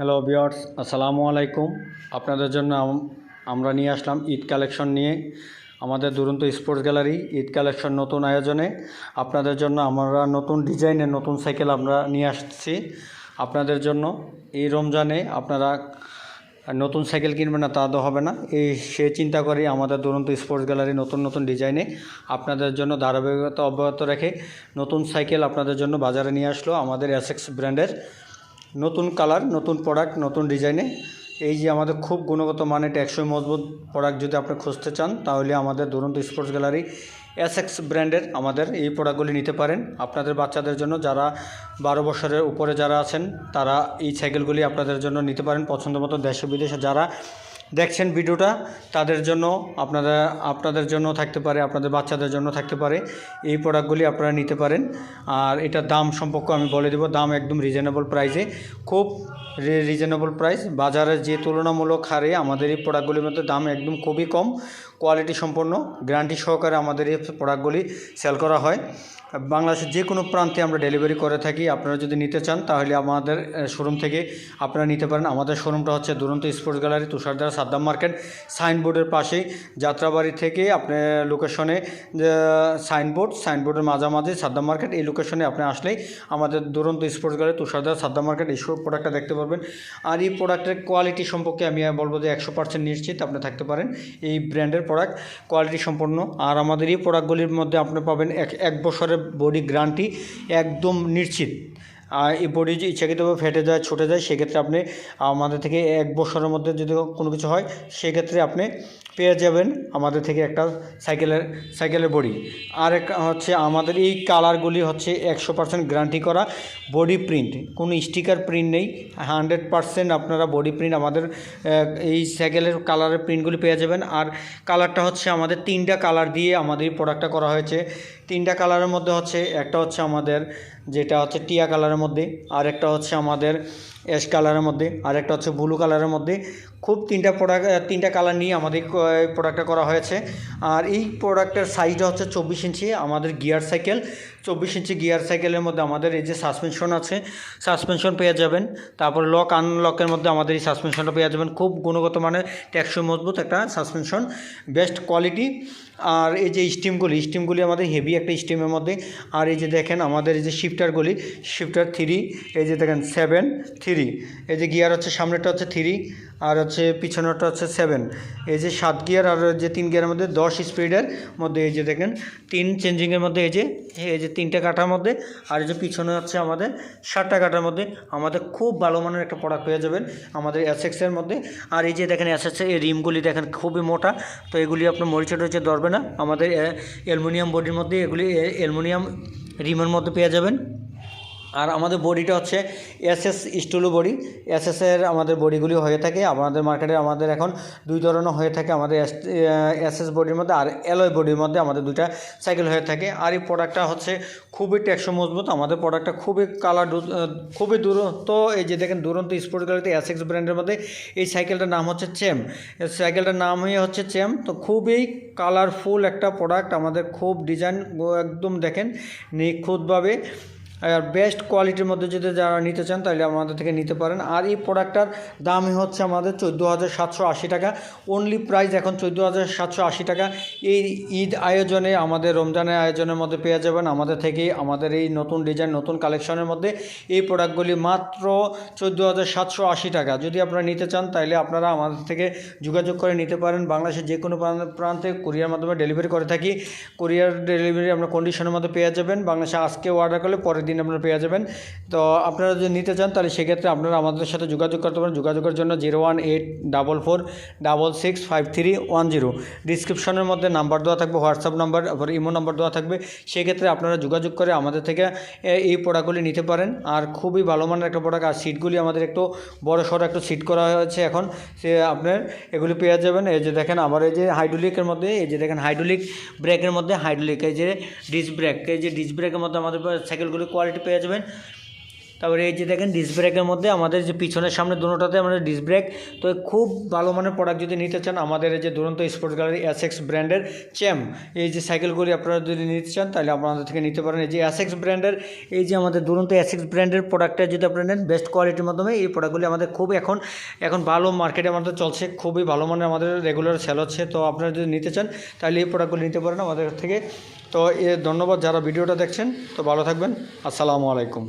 Hello বিয়ার্স আসসালামু আলাইকুম আপনাদের জন্য আমরা নিয়ে আসলাম ঈদ কালেকশন নিয়ে আমাদের দুরন্ত স্পোর্টস গ্যালারি, ঈদ কালেকশন নতুন আয়োজনে। আপনাদের জন্য আমরা নতুন ডিজাইনের নতুন সাইকেল আমরা নিয়ে আসছি। আপনাদের জন্য এই রমজানে আপনারা নতুন সাইকেল কিনবেন না, তা তো হবে না। এই, সে চিন্তা করে আমাদের দুরন্ত স্পোর্টস গ্যালারি নতুন নতুন ডিজাইনে আপনাদের জন্য ধারাবাহিকতা অব্যাহত রেখে নতুন সাইকেল আপনাদের জন্য বাজারে নিয়ে আসলো আমাদের এসএক্স ব্র্যান্ডের নতুন কালার, নতুন প্রোডাক্ট নতুন ডিজাইনে এই যে আমাদের খুব গুণগত মানে টেকসই মজবুত প্রোডাক্ট যদি আপনি খুঁজতে চান, তাহলে আমাদের দুরন্ত স্পোর্টস গ্যালারি এস এক্স ব্র্যান্ডের আমাদের এই প্রোডাক্টগুলি নিতে পারেন। আপনাদের বাচ্চাদের জন্য যারা বারো বছরের উপরে যারা আছেন, তারা এই সাইকেলগুলি আপনাদের জন্য নিতে পারেন। পছন্দ মতো দেশে বিদেশে যারা দেখছেন ভিডিওটা, তাদের জন্য আপনারা, আপনাদের জন্য থাকতে পারে, আপনাদের বাচ্চাদের জন্য থাকতে পারে, এই প্রোডাক্টগুলি আপনারা নিতে পারেন। আর এটার দাম সম্পর্কে আমি বলে দেবো, দাম একদম রিজনেবল প্রাইসে খুব রিজনেবল প্রাইস বাজারে যে তুলনামূলক হারে আমাদের এই প্রোডাক্টগুলির মধ্যে দাম একদম খুবই কম। কোয়ালিটি সম্পন্ন। গ্যারান্টি সহকারে আমাদের এই প্রোডাক্টগুলি সেল করা হয়। বাংলাদেশের যে কোনো প্রান্তে আমরা ডেলিভারি করে থাকি। আপনারা যদি নিতে চান, তাহলে আমাদের শোরুম থেকে আপনারা নিতে পারেন। আমাদের শোরুমটা হচ্ছে দুরন্ত স্পোর্টস গ্যালারি তুষারদার সাদ্দাম মার্কেট। সাইনবোর্ডের পাশেই যাত্রাবাড়ি থেকে আপনি লোকেশনে সাইনবোর্ড, সাইনবোর্ডের মাঝামাঝি সাদ্দাম মার্কেট। এই লোকেশনে আপনি আসলেই আমাদের দুরন্ত স্পোর্টস গ্যালারি তুষারদার সাদ্দাম মার্কেট, এই সব প্রোডাক্টটা দেখতে পারবেন। আর এই প্রোডাক্টের কোয়ালিটি সম্পর্কে আমি বলব যে একশো পার্সেন্ট নিশ্চিত আপনি থাকতে পারেন এই ব্র্যান্ডের প্রোডাক্ট। কোয়ালিটি সম্পন্ন আর আমাদের এই প্রোডাক্টগুলির মধ্যে আপনি পাবেন এক এক বছরের বডি গ্যারান্টি একদম নিশ্চিত। এই বডি যে ইচ্ছাকৃতভাবে ফেটে যায়, ছুটে যায়, সেক্ষেত্রে আপনি, আমাদের থেকে এক বছরের মধ্যে যদি কোনো কিছু হয়, সেক্ষেত্রে আপনি পেয়ে যাবেন আমাদের থেকে একটা সাইকেলের সাইকেলের বডি। আর এক হচ্ছে আমাদের এই কালারগুলি হচ্ছে একশো পার্সেন্ট গ্যারান্টি করা বডি প্রিন্ট। কোনো স্টিকার প্রিন্ট নেই। হান্ড্রেড পার্সেন্ট আপনারা বডি প্রিন্ট আমাদের এই সাইকেলের কালারের প্রিন্টগুলি পেয়ে যাবেন। আর কালারটা হচ্ছে আমাদের তিনটা কালার দিয়ে আমাদের এই প্রোডাক্টটা করা হয়েছে। তিনটা কালারের মধ্যে হচ্ছে, একটা হচ্ছে আমাদের যেটা হচ্ছে টিয়া কালারের মধ্যে। আর একটা হচ্ছে আমাদের অ্যাশ কালারের মধ্যে, আর একটা হচ্ছে ব্লু কালারের মধ্যে। খুব তিনটা প্রোডাক্ট তিনটা কালার নিয়ে আমাদের প্রোডাক্টটা করা হয়েছে। আর এই প্রোডাক্টের সাইজটা হচ্ছে চব্বিশ ইঞ্চি আমাদের গিয়ার সাইকেল চব্বিশ ইঞ্চি গিয়ার সাইকেলের মধ্যে আমাদের এই যে সাসপেনশন আছে সাসপেনশন পেয়ে যাবেন। তারপর লক আনলকের মধ্যে আমাদের এই সাসপেনশনটা পেয়ে যাবেন। খুব গুণগত মানে টেকসই মজবুত একটা সাসপেনশন বেস্ট কোয়ালিটি আর এই যে স্টিমগুলি স্টিমগুলি আমাদের হেভি একটা স্টিমের মধ্যে। আর এই যে দেখেন আমাদের এই যে শিফটারগুলি শিফটার থ্রি এই যে দেখেন সেভেন থ্রি এই যে গিয়ার হচ্ছে সামনেটা হচ্ছে থ্রি আর হচ্ছে পিছনেরটা হচ্ছে সেভেন। এই যে সাত গিয়ার আর যে তিন গিয়ারের মধ্যে দশ স্পিডের মধ্যে এই যে দেখেন, তিন চেঞ্জিংয়ের মধ্যে এই যে এই যে তিনটে কাঠার মধ্যে আর এই যে পিছনে হচ্ছে আমাদের ষাটটা কাঠার মধ্যে আমাদের খুব ভালো মানের একটা প্রোডাক্ট পেয়ে যাবেন আমাদের অ্যাসেক্সের মধ্যে। আর এই যে দেখেন অ্যাসেক্সের এই রিমগুলি দেখেন খুবই মোটা, তো এগুলি আপনার মরিচে টরিচে ধরবে না। আমাদের অ্যালুমিনিয়াম বডির মধ্যে এগুলি অ্যালুমিনিয়াম রিমের মধ্যে পেয়ে যাবেন। আর আমাদের বডিটা হচ্ছে এসএস স্টুলো বডি। এসএসের আমাদের বডিগুলি হয়ে থাকে, আমাদের মার্কেটে আমাদের এখন দুই ধরনের হয়ে থাকে, আমাদের এসএস বডির মধ্যে আর অ্যালয় বডির মধ্যে আমাদের দুইটা সাইকেল হয়ে থাকে। আর এই প্রোডাক্টটা হচ্ছে খুবই টেকসই মজবুত, আমাদের প্রোডাক্টটা খুবই কালার খুবই দূরত্ব এই যে দেখেন দুরন্ত স্পোর্ট গ্যালারিতে এসএক্স ব্র্যান্ডের মধ্যে এই সাইকেলটার নাম হচ্ছে চেম। সাইকেলটার নাম হয়ে হচ্ছে চেম। তো খুবই কালারফুল একটা প্রোডাক্ট আমাদের খুব ডিজাইন একদম দেখেন নিখুঁতভাবে। আর বেস্ট কোয়ালিটির মধ্যে যদি যারা নিতে চান, তাহলে আমাদের থেকে নিতে পারেন। আর এই প্রোডাক্টটার দামই হচ্ছে আমাদের চোদ্দ হাজার সাতশো আশি টাকা। অনলি প্রাইস এখন চোদ্দ হাজার সাতশো আশি টাকা। এই ঈদ আয়োজনে, আমাদের রমজানের আয়োজনের মধ্যে পেয়ে যাবেন। আমাদের থেকে আমাদের এই নতুন ডিজাইন নতুন কালেকশনের মধ্যে এই প্রোডাক্টগুলি মাত্র চোদ্দ হাজার সাতশো আশি টাকা। যদি আপনারা নিতে চান, তাহলে আপনারা আমাদের থেকে যোগাযোগ করে নিতে পারেন। বাংলাদেশের যে কোনো প্রান্ত- কুরিয়ার মাধ্যমে ডেলিভারি করে থাকি। কুরিয়ার ডেলিভারি আপনার কন্ডিশনের মধ্যে পেয়ে যাবেন। বাংলাদেশে আজকে অর্ডার করলে পরের দিন আপনারা পেয়ে যাবেন। তো আপনারা যদি নিতে চান, তাহলে সেক্ষেত্রে আপনারা আমাদের সাথে যোগাযোগ করতে পারেন। যোগাযোগের জন্য zero one eight double four double six five three one zero. ডিসক্রিপশনের মধ্যে নাম্বার দেওয়া থাকবে, হোয়াটসঅ্যাপ নাম্বার আবার ইমো নাম্বার দেওয়া থাকবে। সেক্ষেত্রে আপনারা যোগাযোগ করে আমাদের থেকে এই প্রোডাক্টগুলি নিতে পারেন। আর খুবই ভালো মানের একটা প্রোডাক্ট, আর সিটগুলি আমাদের একটু বড় সড়ো একটু সিট করা হয়েছে এখন। সে আপনার এগুলি পেয়ে যাবেন। এই যে দেখেন, আবার এই যে হাইড্রোলিকের মধ্যে, এই যে দেখেন, হাইড্রোলিক ব্রেকের মধ্যে হাইড্রোলিক, এই যে ডিস ব্রেক, এই যে ডিস ব্রেকের মধ্যে আমাদের সাইকেলগুলি কোয়ালিটি পেয়ে যাবেন। তারপরে এই যে দেখেন ডিস্ক ব্রেকের মধ্যে আমাদের যে পিছনের সামনে দুটোটাতে আমাদের ডিস্ক ব্রেক তো খুব ভালো মানের প্রোডাক্ট যদি নিতে চান আমাদের যে দুরন্ত স্পোর্টস গ্যালারি এক্স ব্র্যান্ডের চ্যাম এই যে সাইকেলগুলি আপনারা যদি নিতে চান তাহলে আপনাদের থেকে নিতে পারেন। এই যে এক্স ব্র্যান্ডের এই যে আমাদের দুরন্ত এক্স ব্র্যান্ডের প্রোডাক্টটা যদি আপনারা নেন বেস্ট কোয়ালিটির মাধ্যমে এই প্রোডাক্টগুলি আমাদের খুব এখন এখন ভালো মার্কেটে আমাদের চলছে, খুবই ভালো মানের আমাদের রেগুলার সেল হচ্ছে। তো আপনারা যদি নিতে চান তাহলে এই প্রোডাক্টগুলি নিতে পারেন আমাদের থেকে। তো এ ধন্যবাদ যারা ভিডিওটা দেখছেন তো ভালো থাকবেন। আসসালামু আলাইকুম।